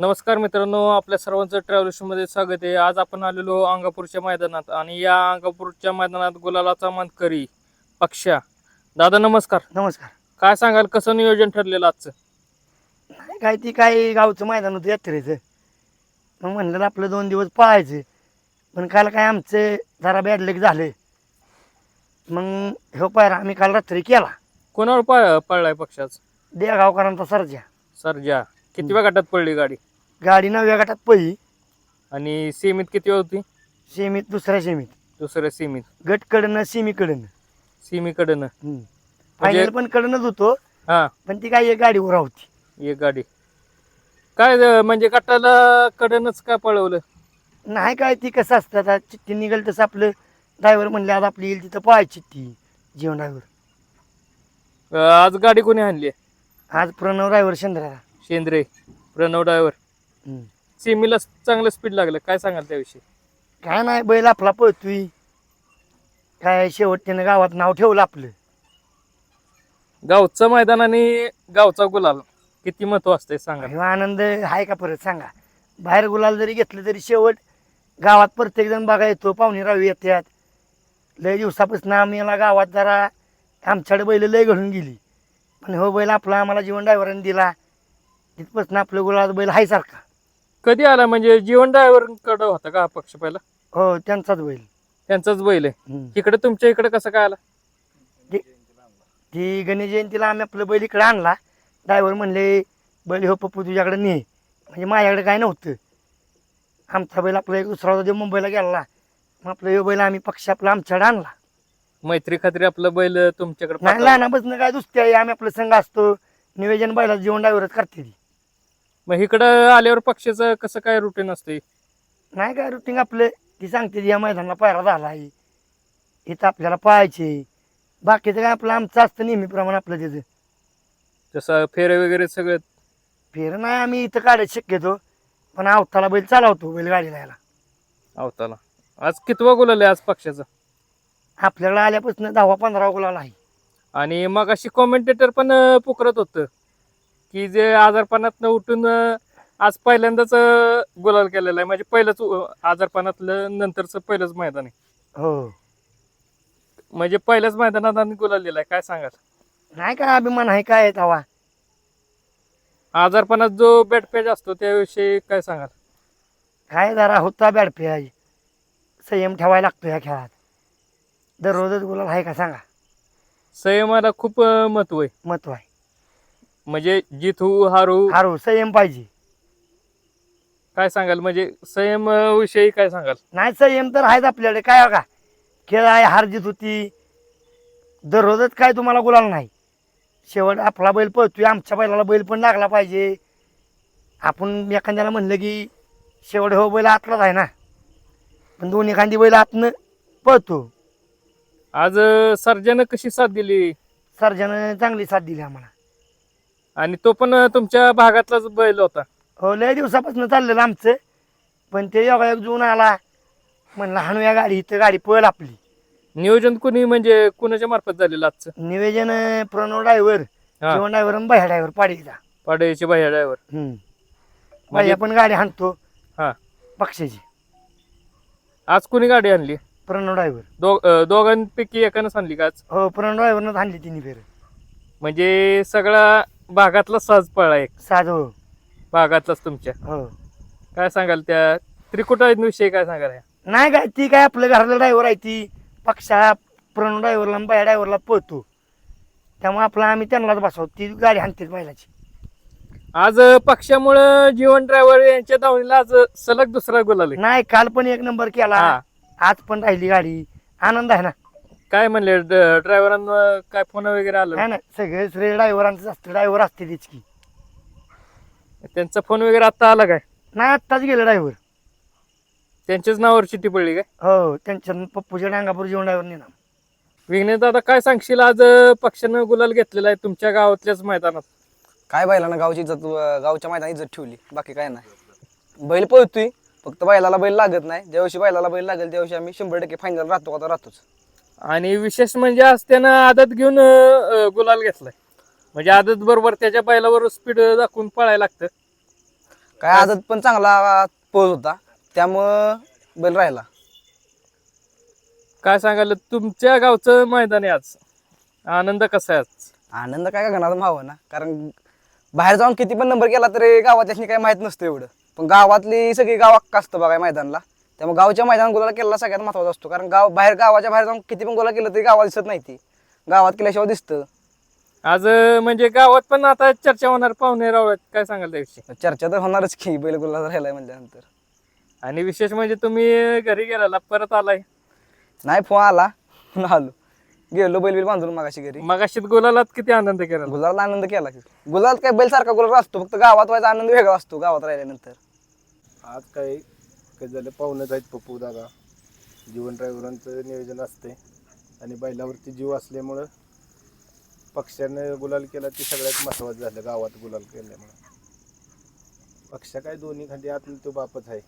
नमस्कार मित्रांनो आपल्या सर्वांचं ट्रॅव्हल्समध्ये स्वागत आहे. आज आपण आलेलो अंगापूरच्या मैदानात आणि या अंगापूरच्या मैदानात गुलालाचा मानकरी पक्षा. दादा नमस्कार. नमस्कार. काय सांगाल कसं नियोजन ठरलेलं आजचं? नाही काय ती काय गावचं मैदान होतं यात्रेचं. मग म्हणलं आपलं दोन दिवस पळायचं पण काल काय आमचं जरा बॅडलेक झालं मग ह्यो पायरा आम्ही काल रात्री केला. कोणावर पळ पळलाय पक्षाच? द्या गावकरांचा सर्जा. सरजा कितव्या गटात पडली गाडी? गाडी नवव्या गटात पळी आणि सीमित किती होती? सेमीत दुसऱ्या सेमीत. दुसऱ्या सीमित. गट कडनं सेमी कडनं सीमीकडनं फायनल पण कडनंच होतो. हा. पण ती काय एक गाडी उरा होती. एक गाडी. काय ज- म्हणजे गटाला कडनच का पळवलं? नाही काय ती कसं असतं आता चिठ्ठी निघेल तसं आपलं ड्रायव्हर म्हणले आज आपली येईल तिथं पळायची चिठ्ठी. जीवन ड्रायव्हर अं, आज गाडी कोणी आणली? आज प्रणव ड्रायव्हर चंद्राला शेंद्रे. प्रणव ड्रायव्हर सीमीला चांगलं स्पीड लागलं. काय सांगाल त्याविषयी? काय नाही बैल आपला पळतोय. काय शेवट त्यानं गावात नाव ठेवलं आपलं. गावचं मैदान आणि गावचा गुलाल किती महत्त्व असतंय सांगा. आनंद आहे का परत सांगा. बाहेर गुलाल जरी घेतलं तरी शेवट गावात प्रत्येक जण बघा येतो पाहुणे राहू येतात. लय दिवसापासून आम्ही याला गावात जरा आमच्याकडे बैल लय घडून गेली. पण हो बैल आपला आम्हाला जीवन ड्रायव्हरांनी दिला. तिथपासून आपलं गुलाल बैल आहे सारखा. कधी आला? म्हणजे जीवन ड्रायव्हरकडे होता का हा पक्ष पहिला? हो त्यांचाच बैल. त्यांचाच बैल आहे. हम्म. इकडे तुमच्या इकडे कसं काय आला? ती गणेश जयंतीला आम्ही आपलं बैल इकडे आणला. ड्रायव्हर म्हणले बैल हो पप्पू तुझ्याकडे ने म्हणजे माझ्याकडे काय नव्हतं. आमचा बैल आपला एक दुसरा होता जो मुंबईला गेला. मग आपलं हे बैल आम्ही पक्ष आपला आमच्याकडे आणला. मैत्री खात्री आपलं बैल तुमच्याकडे नाही पाठवलं. लहानापासून काय दुसते आहे आम्ही आपलं संघ असतो. निवेदन बैला जीवन ड्रायव्हरच करते ती. मग इकडं आल्यावर पक्षाचं कसं काय रुटीन असते नाही काय रुटीन आपलं? ती सांगते या मैदानाला पायरा झाला आहे इथं आपल्याला पाहायचे. बाकीचं काय आपलं आमचं असतं नेहमीप्रमाणे आपलं त्याचं जसं फेरे वगैरे सगळं? फेर नाही आम्ही इथं काढायचं शक्यतो. पण आवताला बैल चालवतो बैलगाडीला यायला. अवताला. आज कितवा गुलाल आहे आज पक्षाचा? आपल्याकडे आल्यापासून दहावा पंधरा गुलाल आहे. आणि मग अशी कॉमेंटेटर पण अं, पुकारत होतं. की जे आजारपणातनं उठून आज पहिल्यांदाच गुलाल केलेला आहे. म्हणजे पहिलंच आजारपणातलं नंतरचं पहिलंच मैदान आहे. हो. म्हणजे पहिल्याच मैदानात आणि गुलाल दिलाय. काय सांगाल? नाही काय अभिमान आहे काय आहे तवा आजारपणात जो बॅट पेज असतो त्याविषयी काय सांगाल? काय जरा होता आहे संयम ठेवायला लागतो ह्या खेळात. दररोजच गुलाल आहे का सांगा? संयमाला खूप महत्त्व आहे. महत्त्व आहे. म्हणजे जितू हारू. हारू संयम पाहिजे. काय सांगाल? म्हणजे संयम अं, विषयी काय सांगाल? नाही संयम तर आहेच आपल्याकडे. काय बघा खेळ आहे हार जीत होती. दररोजच काय तुम्हाला गुलाल नाही. शेवट आपला बैल पळतोय आमच्या बैलाला बैल पण लागला पाहिजे. आपण एखाद्याला म्हणलं की शेवट हो बैल आतलाच आहे ना. पण दोन एखादी बैल आतनं पळतो. आज सर्जानं कशी साथ दिली? सर्जनं चांगली साथ दिली आम्हाला. आणि तो पण तुमच्या भागातलाच बैल होता. हो लय दिवसापासून चाललेलं आमचं. पण ते योगायोग जुळून आला. म्हणलं हाणूया गाडी इथं गाडी पळ आपली. नियोजन कुणी म्हणजे कुणाच्या मार्फत झालेलं आजचं? निवेदन अं, प्रणव ड्रायव्हर. हा. जेवण ड्रायव्हर आणि बाह्या ड्रायव्हर पाडीचा. पाड्याची बाह्या ड्रायव्हर. हम्म. म्हणजे- पण गाडी हाणतो. हा. पक्षाची. आज कुणी गाडी आणली? प्रणव ड्रायव्हर. दो अं, दोघांपैकी एकानंच आणली का आज? हो प्रणव ड्रायव्हरनं हाणली तिन्ही फेर. म्हणजे सगळा भागातला सहज पळा एक. साध हो. भागातलाच तुमच्या. हो. काय सांगाल त्या? त्रिकुटाविषयी काय सांगाल? नाही काय ती काय आपलं घरातलं ड्रायव्हर आहे ती. पक्षा प्रणव ड्रायव्हरला बाह्या ड्रायव्हरला पळतो. त्यामुळे आपला आम्ही त्यांनाच बसवतो ती गाडी हाणते बैलाची. आज पक्षामुळं जीवन ड्रायव्हर यांच्या धावणीला आज सलग दुसरा आहे. नाही काल पण एक नंबर केला. आज पण राहिली गाडी. आनंद आहे ना. काय म्हणले ड्रायव्हरांना काय फोन वगैरे आलं? नाही ना सगळे श्रेय ड्रायव्हरांचं असतं ड्रायव्हर असते तीच की त्यांचा फोन वगैरे आता आला काय? नाही आत्ताच गेलं ड्रायव्हर. त्यांच्याच नावावर चिठ्ठी पडली काय? हो त्यांच्या पप्पूच्या डांगापूर जेवण ड्रायव्हरने ना. विघ्नेश दादा काय सांगशील? आज अं, पक्षानं गुलाल घेतलेला आहे तुमच्या गावातल्याच मैदानात. काय बैलानं गावची इज्जत अं, गावच्या मैदानात इज्जत ठेवली? बाकी काय नाही. बैल पळतोय फक्त बैलाला बैल लागत नाही. ज्या दिवशी बैलाला बैल लागेल त्या दिवशी आम्ही शंभर टक्के फायनल राहतो आता राहतोच आणि विशेष म्हणजे आज त्यानं आदत घेऊन अं, गुलाल घेतलाय. म्हणजे आदत बरोबर त्याच्या बैलावर स्पीड दाखवून पळायला लागतं. काय आदत पण चांगला पळ होता. त्यामुळं बैल राहिला. काय सांगाल तुमच्या गावचं मैदान आहे आज? आनंद कसा आहे आज? आनंद काय गगनात व्हावं ना. कारण बाहेर जाऊन किती पण नंबर केला तरी गावातल्याशी काही माहीत नसतं एवढं. पण गावातली सगळी गाव अक्का असतं बघा मैदानला. त्यामुळे गावच्या मैदान गोला केलेला सगळ्यात महत्त्वाचा असतो. कारण गाव बाहेर गावाच्या बाहेर जाऊन किती पण गोला केलं तरी गावाला दिसत नाही ती. गावात केल्याशिवाय दिसतं. आज म्हणजे गावात पण आता चर्चा होणार पाहुणे रावळ्यात. काय सांगाल त्याविषयी? चर्चा तर होणारच की बैल गोला राहिलाय म्हणल्यानंतर. आणि विशेष म्हणजे तुम्ही घरी गेलेला परत आलाय? नाही फोन आला. पुन्हा आलो. गेलो बैल बिल बांधून मागाशी घरी. मग अशीत गुलालात किती आनंद केला? गुलाला आनंद केला की. गुलाल काय बैल सारखा गुलाल असतो. फक्त गावात व्हायचा आनंद वेगळा असतो गावात राहिल्यानंतर. आज काय काय झालं पाहुणेच आहेत पप्पू दादा. जीवन ड्रायव्हरांचं नियोजन असते आणि बैलावरती जीव असल्यामुळं पक्ष्यानं गुलाल केला ते सगळ्यात महत्त्वाचं झालं गावात गुलाल केल्यामुळं. पक्ष काय दोन्ही खांदी आतून तो बापच आहे.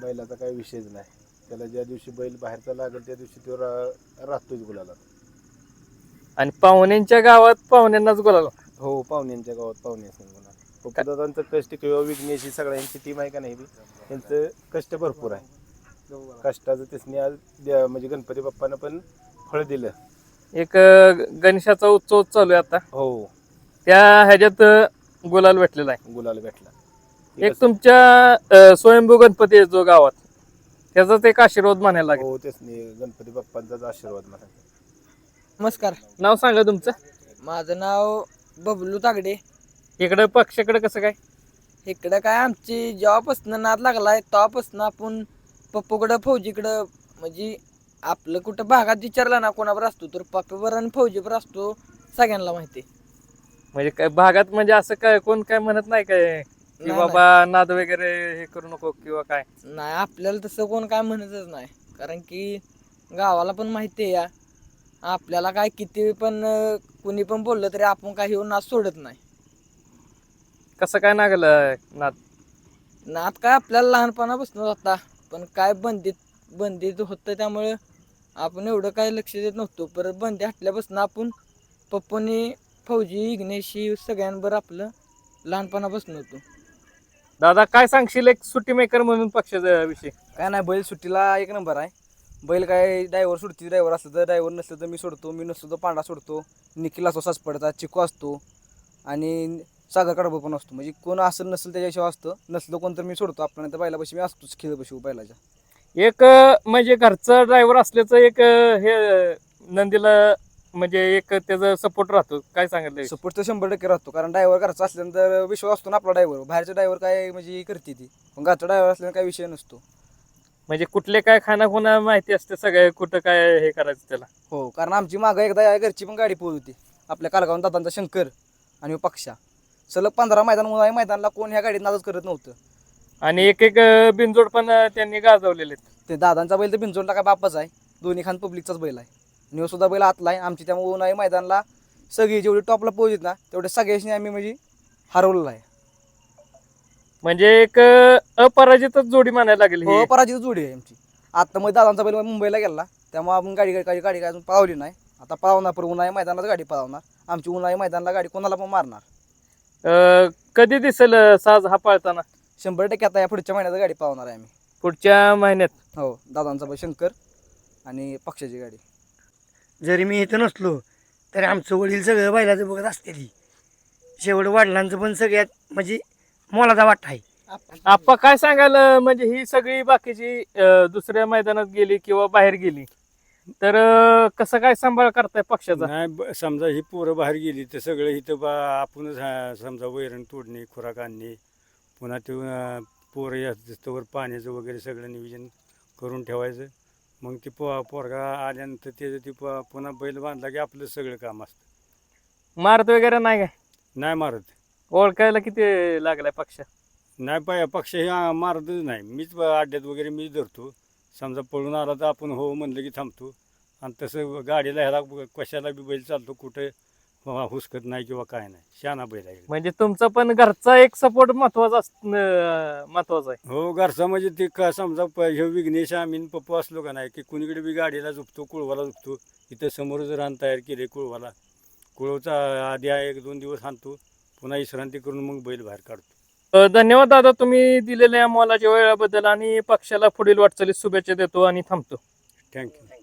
बैलाचा काही विषयच नाही. त्याला ज्या दिवशी बैल बाहेरचा लागेल त्या दिवशी तो रा राहतोच गुलालात. आणि पाहुण्यांच्या गावात पाहुण्यांनाच गुलाल. हो पाहुण्यांच्या गावात पाहुणे गुलाल पप्पू दादांचं कष्ट किंवा विघ्नेशी सगळ्यांची टीम आहे का नाही बी, त्यांचं कष्ट भरपूर आहे. कष्टाचं त्यासनी आज द्या- म्हणजे गणपती बाप्पानं पण फळ दिलं. एक अं, गणेशाचा उत्सव चालू आहे आता. हो. त्या ह्याच्यात अं, गुलाल भेटलेला आहे. गुलाल भेटला. एक तुमच्या अं, स्वयंभू गणपती आहे जो गावात त्याचाच एक आशीर्वाद म्हणायला लागेल. हो त्यासनी गणपती बाप्पांचाच आशीर्वाद मला नमस्कार. नाव सांगा तुमचं. माझं नाव बबलू तागडे. इकडं पक्षाकडे कसं काय? इकडं काय आमची जेव्हापासून नाद लागलाय तेव्हापासून आपण पप्पूकडं फौजीकडं म्हणजे आपलं कुठं भागात विचारला ना कोणावर असतो तर पप्पावर आणि फौजीवर असतो सगळ्यांना माहिती. म्हणजे काय भागात म्हणजे असं काय कोण काय म्हणत नाही काय? की नाही, बाबा नाद वगैरे हे करू नको किंवा काय? नाही आपल्याला तसं कोण काय म्हणतच नाही. कारण की गावाला पण माहिती आहे या. आपल्याला काय किती पण अं, कुणी पण बोललं तरी आपण काही येऊन नाद सोडत नाही. कसं काय नागलं नाद नाद काय आपल्याला लहानपणापासून होता. पण काय बंदीत बंदीत होतं त्यामुळं आपण एवढं काय लक्ष देत नव्हतो. परत बंदी हटल्यापासून आपण पप्पूनी फौजी इग्नेशी सगळ्यांवर आपलं लहानपणापासून होतो. दादा काय सांगशील एक सुट्टी मेकर म्हणून पक्षाच्या विषयी काय नाही बैल सुट्टीला एक नंबर आहे. बैल काय ड्रायव्हर सुटती ड्रायव्हर असलं तर ड्रायव्हर नसलं तर मी सोडतो मी नसतो तर पांडा सोडतो. निखिल असतो सासपडता चिकू असतो. आणि सागर कडबा पण असतो. म्हणजे कोण असेल नसेल त्याच्याशिवाय असतं नसलं कोण तर मी सोडतो. आपण तर बैलापाशी मी असतोच खेळ बसू बैलाच्या. एक अं, म्हणजे घरचा ड्रायव्हर असल्याचं एक अं, हे अं, नंदीला म्हणजे एक त्याचा सपोर्ट राहतो. काय सांगितलं सपोर्ट तर शंभर टक्के राहतो. कारण ड्रायव्हर घरचा असल्यानंतर विश्वास असतो ना आपला ड्रायव्हर बाहेरचा ड्रायव्हर काय म्हणजे करते ती. पण घरचा ड्रायव्हर असल्यानं काही विषय नसतो. म्हणजे कुठले काय खाना खुना माहिती असते सगळं कुठं काय हे करायचं त्याला? हो कारण आमची मागं एकदा घरची पण गाडी पोहोच होती. आपल्या कालगावन दादांचा शंकर आणि पक्षा. सलग पंधरा मैदान उन्हाळी मैदानला कोण ह्या गाडीत नादच करत नव्हतं. आणि एक एक बिनजोड पण अं, त्यांनी गाजवलेले आहेत ते दादांचा बैल तर बिंजोडला काय बापच आहे. दोन्ही खान पब्लिकचाच बैल आहे. आणि ह्यो सुद्धा बैल आतला आहे. आमची त्यामुळे उन्हाळी मैदानला. सगळी जेवढी टॉपला पोहोचत ना तेवढे सगळ्याशी आम्ही म्हणजे हरवलेलं आहे. म्हणजे एक अं, अपराजितच जोडी म्हणायला लागेल ही. हो पराजित जोडी आहे आमची. आता मध्ये दादांचा बैल मुंबईला गेला. त्यामुळे आपण गाडी गाडी गाडी काय अजून पळवली नाही. आता पळवणार पण उन्हाळी मैदानात गाडी पळवणार. आमची उन्हाळी मैदानाला गाडी कोणाला पण मारणार. अं, कधी दिसेल अं, साज हा पाळताना? शंभर टक्के आता या पुढच्या महिन्यात गाडी पळवणार आहे आम्ही. पुढच्या महिन्यात? हो दादांचा बैल शंकर आणि पक्षाची गाडी. जरी मी इथं नसलो तरी आमचं वडील सगळं बैलाचं बघत असते ती शेवट वडिलांचं पण सगळ्यात म्हणजे मोलाचा वाटा आहे. आप्पा काय सांगाल अं, म्हणजे ही सगळी बाकीची अं, दुसऱ्या मैदानात गेली किंवा बाहेर गेली? तर अं, कसं काय सांभाळ करताय पक्षाचा? नाही ब- समजा ही पोरं बाहेर गेली तर सगळं इथं बा आपणच हा- समजा वैरण तोडणे खुराक आणणे पुन्हा ते अं, पोरं यास्तवर पाण्याचं वगैरे सगळं नियोजन करून ठेवायचं. मग ते पो पोरगा आल्यानंतर त्याचं ते प- पुन्हा बैल बांधला की आपलं सगळं काम असतं. मारत वगैरे नाही काय? नाही मारत. ओळखायला किती लागलाय पक्ष? नाही पाय पक्ष हे आ- मारतच नाही. मीच ब- अड्ड्यात वगैरे मीच धरतो. समजा पळून आला तर आपण हो म्हणलं की थांबतो. आणि तसं गाडीला ह्याला कशाला बी बैल चालतो कुठे हुसकत नाही किंवा काय नाही. शाना बैल आहे. म्हणजे तुमचा पण घरचा एक सपोर्ट महत्त्वाचा महत्त्वाचा आहे. हो घरचा म्हणजे ते का समजा प- ह्यो विघ्नेश आम्ही पप्पू असलो का नाही की कुणीकडे बी गाडीला झुपतो कुळवाला झुपतो इथं समोरच रान तयार केले कुळवाला. कुळवचा आधी एक दोन दिवस आणतो पुन्हा विश्रांती करून मग बैल बाहेर काढतो. अ, धन्यवाद दादा तुम्ही दिलेल्या मोलाच्या वेळाबद्दल आणि पक्षाला पुढील वाटचालीस शुभेच्छा देतो आणि थांबतो. थँक्यू